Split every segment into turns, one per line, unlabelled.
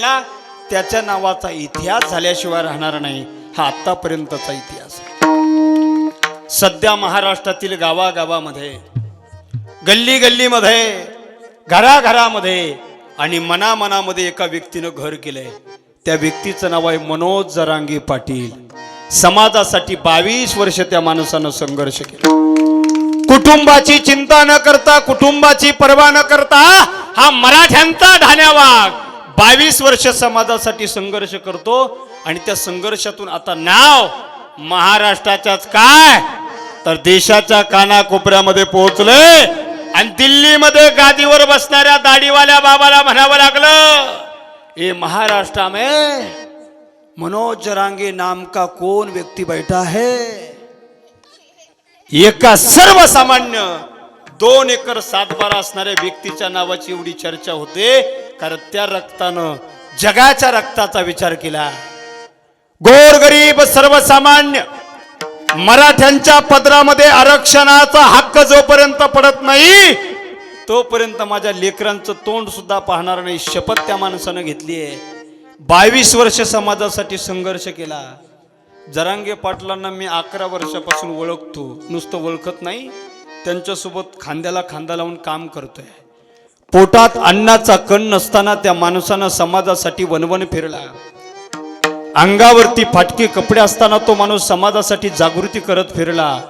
ना त्याच्या नावाचा इतिहास झाल्याशिवाय राहणार नाही. हा आतापर्यंतचा इतिहास आहे. सध्या महाराष्ट्रातील गावागावामध्ये गल्ली गल्लीमध्ये घराघरामध्ये आणि मनामनामध्ये एका व्यक्तीनं घर केलंय. त्या व्यक्तीचं नाव आहे मनोज जरांगी पाटील. समाजासाठी बावीस वर्ष त्या माणसानं संघर्ष केला. कुटुंबाची चिंता न करता कुटुंबाची पर्वा न करता हा मराठ्यांचा ढाण्यावाग. बावीस वर्ष समाजासाठी संघर्ष करतो आणि त्या संघर्षातून आता नाव महाराष्ट्राच्याच काय? तर देशाच्या कानाकोपऱ्यामध्ये पोहोचले आणि दिल्लीमध्ये गादीवर बसणाऱ्या दाढीवाल्या बाबाला म्हणावं लागलं ए महाराष्ट्र में मनोज जरांगे नाम का कोण व्यक्ती बैठा है? एका सर्वसामान्य दोन एकर सातबारा असणाऱ्या व्यक्तीच्या नावाची एवढी चर्चा होते. कारण त्या रक्तानं जगाच्या रक्ताचा विचार केला. गोरगरीब सर्वसामान्य मराठ्यांच्या पदरामध्ये आरक्षणाचा हक्क जोपर्यंत पडत नाही तोपर्यंत माझ्या लेकरांचं तोंड सुद्धा पाहणार नाही शपथ त्या माणसानं घेतली आहे. बावीस वर्ष समाजासाठी संघर्ष केला. जरांगे पाटलांना मी अकरा वर्षापासून ओळखतो. नुसतं ओळखत नाही. त्यांच्यासोबत खांद्याला खांदा लावून काम करतोय. पोटात अन्नाचा कण नसताना त्या माणसानं समाजासाठी वनवन फिरला. अंगावरती फाटके कपडे असताना तो माणूस समाजासाठी जागृती करत फिरला.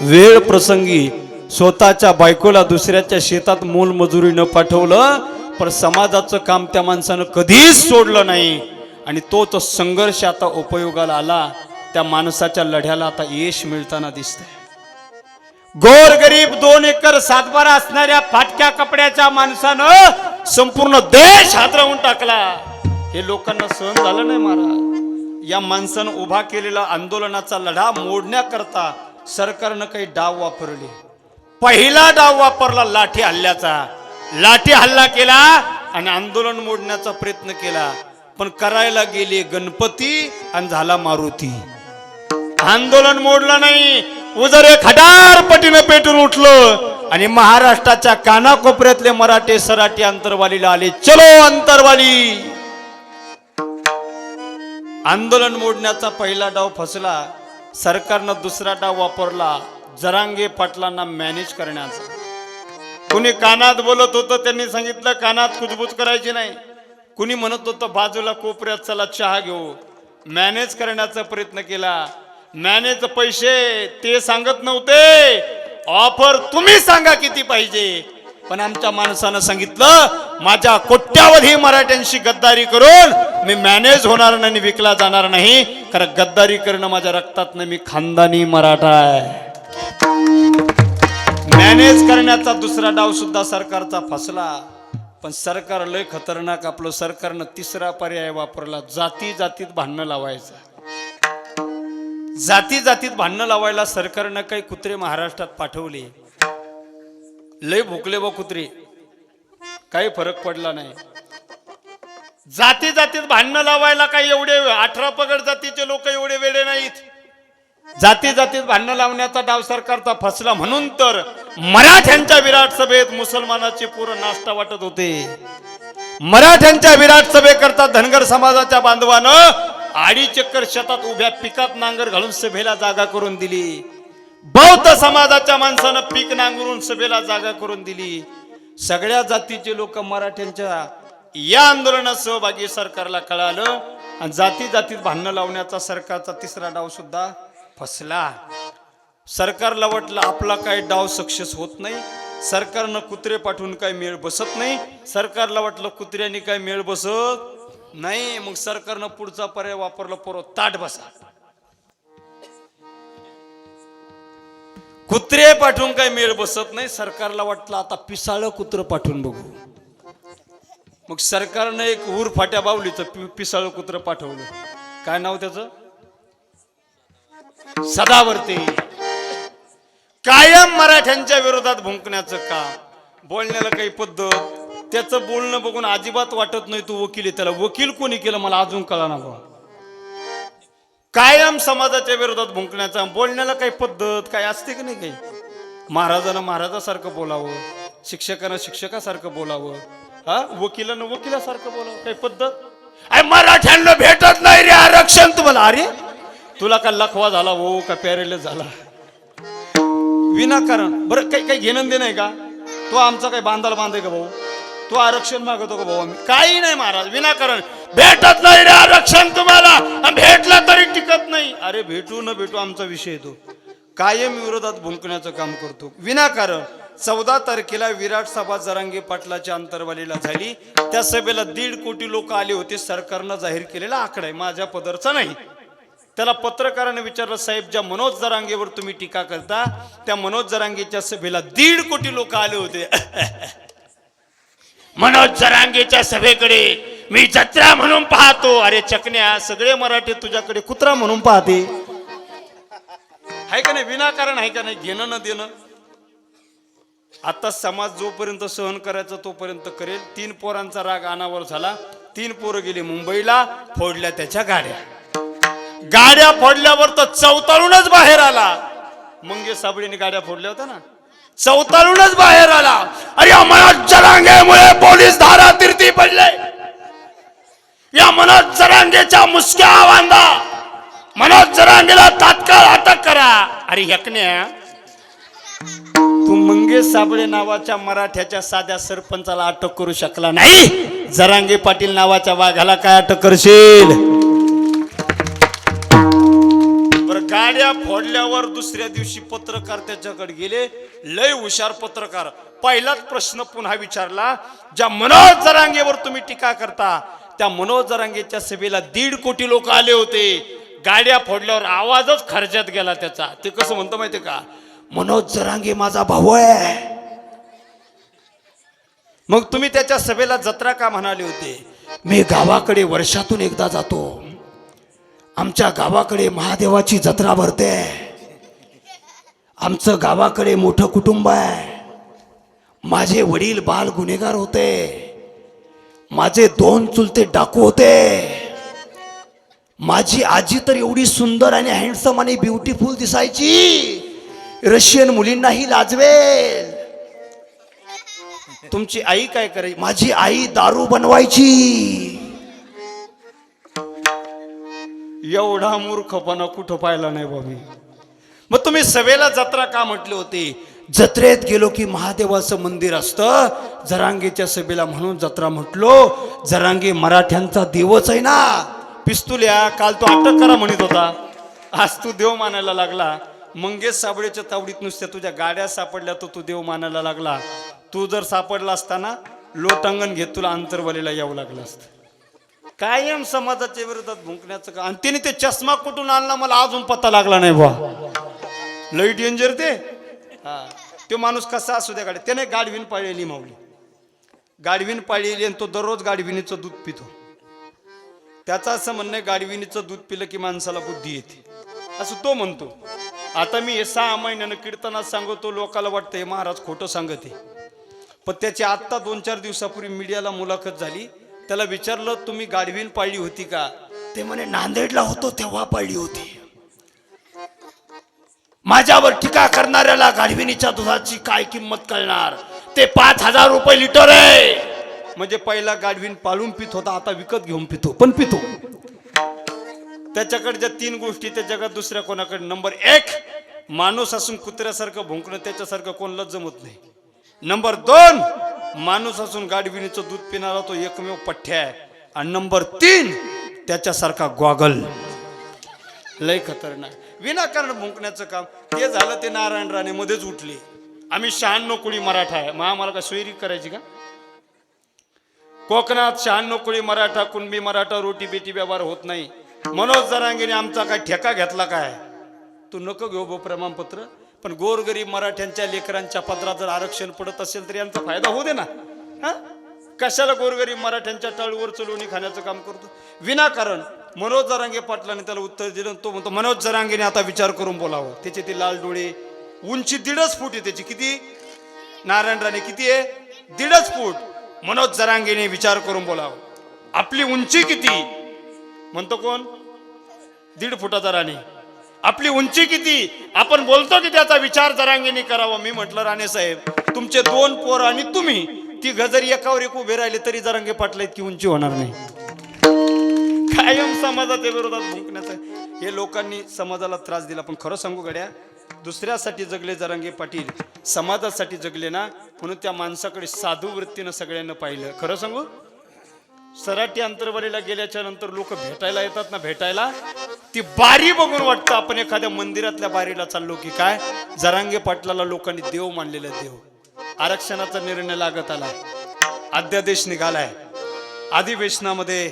वेळ प्रसंगी स्वतःच्या बायकोला दुसऱ्याच्या शेतात मोलमजुरी न पाठवलं पण समाजाचं काम त्या माणसानं कधीच सोडलं नाही. आणि तोच संघर्ष आता उपयोगाला आला. त्या माणसाच्या लढ्याला आता यश मिळताना दिसतंय. गोरगरीब दोन एकर सातबारा असणाऱ्या फाटक्या कपड्याच्या माणसानं संपूर्ण देश हादरवून टाकला. हे लोकांना सहन झालं नाही महाराज. या माणसानं उभा केलेला आंदोलनाचा लढा मोडण्याकरता सरकारनं काही डाव वापरले. पहिला डाव वापरला लाठी हल्ल्याचा. लाठी हल्ला केला आणि आंदोलन मोडण्याचा प्रयत्न केला. पण करायला गेले गणपती आणि झाला मारुती. आंदोलन मोडलं नाही. उजरे खडार पटीनं पेटून उठलं. आणि महाराष्ट्राच्या कानाकोपऱ्यातले मराठे सराठी अंतरवालीला आले. चलो अंतरवाली! आंदोलन मोडण्याचा पहिला डाव फसला. सरकारनं दुसरा डाव वापरला. जरांगे पाटलांना मॅनेज करण्याचा. कुणी कानात बोलत होतं त्यांनी सांगितलं कानात कुजबूज करायची नाही. कुणी म्हणत होतं बाजूला कोपऱ्यात चला चहा घेऊ. मॅनेज करण्याचा प्रयत्न केला. मॅनेज पैसे ते सांगत नव्हते. ऑफर तुम्ही सांगा किती पाहिजे. पण आमच्या माणसानं सांगितलं माझ्या कोट्यावधी मराठ्यांशी गद्दारी करून मी मॅनेज होणार नाही विकला जाणार नाही. कारण गद्दारी करणं माझ्या रक्तात नाही मी खानदानी मराठा आहे. मॅनेज करण्याचा दुसरा डाव सुद्धा सरकारचा फसला. पण सरकार लय खतरनाक आपलं सरकारनं तिसरा पर्याय वापरला. जाती जातीत भांडणं लावायचं. जाती जातीत भांडणं लावायला सरकारनं काही कुत्रे महाराष्ट्रात पाठवले. लय भुकले व कुत्रे. काही फरक पडला नाही. जाती जातीत भांडणं लावायला काही एवढे अठरा पगड जातीचे लोक एवढे वेळे नाहीत. जाती जातीत भांडणं लावण्याचा डाव सरकारचा फसला म्हणून तर मराठ्यांच्या विराट सभेत मुसलमानाचे पूर्ण नाश्ता वाटत होते. मराठ्यांच्या विराट सभेकरता धनगर समाजाच्या बांधवानं आडी चक्कर शेतात उभ्या पिकात नांगर घालून सभेला जागा करून दिली. बौद्ध समाजाच्या माणसानं पीक नांगरून सभेला जागा करून दिली. सगळ्या जातीचे लोक मराठ्यांच्या या आंदोलनात सहभागी सरकारला कळालं आणि जाती जातीत भांडणं लावण्याचा सरकारचा तिसरा डाव सुद्धा फसला. सरकारला वाटलं आपला काही डाव सक्सेस होत नाही. सरकारनं कुत्रे पाठवून काही मेळ बसत नाही. सरकारला वाटलं कुत्र्यांनी काही मेळ बसत नाही मग सरकारनं पुढचा पर्याय वापरला पोरं ताट बसा. कुत्रे पाठवून काही मेळ बसत नाही सरकारला वाटलं आता पिसाळ कुत्र पाठवून बघू. मग सरकारनं एक ऊर फाट्या बावली तर पिसाळ कुत्र पाठवलं. काय नाव त्याचं? सदावर्ती. कायम मराठ्यांच्या विरोधात भुंकण्याचं काम. बोलण्याला काही पद्धत? त्याचं बोलणं बघून अजिबात वाटत नाही तू वकील आहे त्याला. वकील कोणी केलं मला अजून कळा ना कायम समाजाच्या विरोधात भुंकण्याचा बोलण्याला काही पद्धत काय असते की नाही काही? महाराजानं महाराजासारखं बोलावं शिक्षकानं शिक्षकासारखं बोलावं हा? वकिलानं वकिलासारखं बोलावं काही पद्धत? अरे मराठ्यांना भेटत नाही रे आरक्षण तुम्हाला. अरे तुला का लखवा झाला हो का पॅरेल झाला? विनाकारण. बरं काही काही घेणं देणं नाही का? तो आमचा काही बांधाला बांधाय का भाऊ? तो आरक्षण मागवतो का भाऊ आम्ही? काही नाही महाराज विनाकारण. भेटत नाही रे आरक्षण तुम्हाला. आणि भेटलं तरी टिकत नाही. अरे भेटू न भेटू आमचा विषय तो. कायम विरोधात भुंकण्याचं काम करतो. विनाकारण. चौदा तारखेला विराट सभा जरांगे पाटलाच्या अंतरवालीला झाली. त्या सभेला दीड कोटी लोक आले होते. सरकारनं जाहीर केलेला आकडा आहे. माझ्या पदरचा नाही. त्याला पत्रकाराने विचारलं साहेब ज्या मनोज जरांगेवर तुम्ही टीका करता त्या मनोज जरांगेच्या सभेला दीड कोटी लोक आले होते. मनोज जरांगेच्या सभेकडे मी जत्रा म्हणून पाहतो. अरे चकण्या सगळे मराठी तुझ्याकडे कुत्रा म्हणून पाहते. आहे का नाही? विनाकारण आहे का नाही? घेणं न देणं. आता समाज जोपर्यंत सहन करायचा तोपर्यंत करेल. तीन पोरांचा राग अनावर झाला. तीन पोरं गेली मुंबईला फोडल्या त्याच्या गाड्या. गाड्या फोडल्यावर तर चौताळूनच बाहेर आला. मंगेश साबळीने गाड्या फोडल्या होत्या ना? चौताळूनच बाहेर आला. अरे या मनात जरांगेमुळे पोलीस धारा तिरती पडले. या मनोज जरांगेच्या मुसक्या बांधा. मनोज जरांगेला तात्काळ अटक करा. अरे यकन्या तू मंगेश साबळे नावाच्या मराठ्याच्या साध्या सरपंचाला अटक करू शकला नाही? जरांगे पाटील नावाच्या वाघाला काय अटक करशील? गाड्या फोडल्यावर दुसऱ्या दिवशी पत्रकार त्याच्याकडे गेले. लय हुशार पत्रकार. पहिलाच प्रश्न पुन्हा विचारला ज्या मनोज जरांगेवर तुम्ही टीका करता त्या मनोज जरांगेच्या सभेला दीड कोटी लोक आले होते. गाड्या फोडल्यावर आवाजच खर्जात गेला त्याचा. ते कसं म्हणतो माहितीये का? मनोज जरांगे माझा भाऊ आहे. मग तुम्ही त्याच्या सभेला जत्रा का म्हणाले होते? मी गावाकडे वर्षातून एकदा जातो. आमच्या गावाकडे महादेवाची जत्रा भरते. आमचं गावाकडे मोठं कुटुंब आहे. माझे वडील बाल गुन्हेगार होते. माझे दोन चुलते डाकू होते. माझी आजी तर एवढी सुंदर आणि हँडसम आणि ब्युटिफुल दिसायची. रशियन मुलींनाही लाजवेल. तुमची आई काय करायची माझी आई दारू बनवायची. एवढा मूर्खपणा कुठं पाहिला नाही बाबी मग तुम्ही सभेला जत्रा का म्हटले होते? जत्रेत गेलो की महादेवाचं मंदिर असतं. जरांगीच्या सभेला म्हणून जत्रा म्हटलो. जरांगी मराठ्यांचा देवच आहे ना. पिस्तुल्या काल तो अटक करा म्हणत होता. आज तू देव मानायला लागला. मंगेश साबळेच्या तावडीत नुसत्या तुझ्या गाड्या सापडल्या तर तू देव मानायला लागला. तू जर सापडला असताना लोटांगण घेत तुला अंतरवलेला यावं लागलं असतं. कायम समाजाच्या विरोधात भुंकण्याचं का आणि त्याने ते चष्मा कुठून आणला मला अजून पत्ता लागला नाही बा लई डेंजर ते. हा. तो माणूस कसा असू द्या गाडी. त्याने गाडवीन पाळलेली माऊली. गाडवीन पाळलेली आणि तो दररोज गाडविनीचं दूध पितो. त्याचं असं म्हणणं आहे गाडविनीचं दूध पिलं की माणसाला बुद्धी येते. असं तो म्हणतो. आता मी हे सहा महिन्यानं कीर्तनात सांगतो लोकाला वाटतं हे महाराज खोटं सांगत. आहे पण त्याची आत्ता दोन चार दिवसापूर्वी मीडियाला मुलाखत झाली. त्याला विचारलं तुम्ही गाडवीन पाळली होती का? ते म्हणे नांदेडला होतो तेव्हा पाळली होती. माझ्यावर टीका करणाऱ्याला गाडविनीच्या दुधाची काय किंमत कळणार? ते पाच हजार रुपये लिटर आहे. म्हणजे पहिला गाडवीन पाळून पित होता आता विकत घेऊन पितो. पण पितो. त्याच्याकडच्या तीन गोष्टी त्याच्याकडे दुसऱ्या कोणाकडे? नंबर एक माणूस असून कुत्र्यासारखं भुंकणं त्याच्यासारखं कोणालाच जमत नाही. नंबर दोन माणूस असून गाडविणीचं दूध पिणारा तो एकमेव पठ्या आहे. आणि नंबर तीन त्याच्यासारखा गॉगल. लय खतरनाक. विनाकारण भुंकण्याचं काम. ते झालं ते नारायण राणे मध्येच उठले. आम्ही शहाण्णव कुळी मराठा आहे. मग आम्हाला काय सोयरी करायची का? कोकणात शहाण्णव कुळी मराठा कुणबी मराठा रोटी बेटी व्यवहार होत नाही. मनोज जरांगेने आमचा काय ठेका घेतला काय? तू नको घेऊ भाऊ प्रमाणपत्र. पण गोरगरीब मराठ्यांच्या लेकरांच्या पदरात जर आरक्षण पडत असेल तर यांचा फायदा होऊ दे ना. हा? कशाला गोरगरीब मराठ्यांच्या टाळूवर चलवणी खाण्याचं काम करतो? विनाकारण मनोज जरांगे पाटलाने त्याला उत्तर दिलं तो म्हणतो मनोज जरांगेने आता विचार करून बोलावं. त्याचे ते लाल डोळे उंची दीडच फूट आहे त्याची. किती? नारायण राणे किती आहे? दीडच फूट. मनोज जरांगेने विचार करून बोलावं. आपली उंची किती? म्हणतो कोण? दीड फुटाचा राणी. आपली उंची किती? आपण बोलतो की त्याचा विचार जरांगीने करावा. मी म्हटलं राणे साहेब तुमचे दोन पोर आणि तुम्ही ती गजरी एकावर एक उभे राहिले तरी जरांगे पाटला इतकी उंची होणार नाही. कायम समाजाच्या विरोधात भुंकण्याचं हे लोकांनी समाजाला त्रास दिला. पण खरं सांगू गड्या दुसऱ्यासाठी जगले जरांगे पाटील समाजासाठी जगले ना म्हणून त्या माणसाकडे साधू वृत्तीनं सगळ्यांना पाहिलं. खरं सांगू? सराटी अंतरवालीला गेल्याच्यानंतर लोक भेटायला येतात ना भेटायला? ती बारी बघून वाटतं आपण एखाद्या मंदिरातल्या बारीला चाललो की काय? जरांगे पाटलाला लोकांनी देव मानलेला देव. आरक्षणाचा निर्णय लागत आला अध्यादेश निघालाय. अधिवेशनामध्ये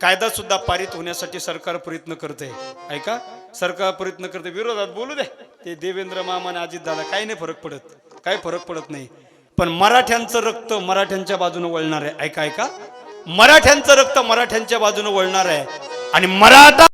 कायदा सुद्धा पारित होण्यासाठी सरकार प्रयत्न करते. ऐका? सरकार प्रयत्न करते. विरोधात बोलू दे. ते देवेंद्र मामा अजित दादा काही नाही फरक पडत. काही फरक पडत नाही. पण मराठ्यांचं रक्त मराठ्यांच्या बाजूने वळणार आहे. ऐका ऐका. मराठ्यांचं रक्त मराठ्यांच्या बाजूने वळणार आहे. आणि मराठा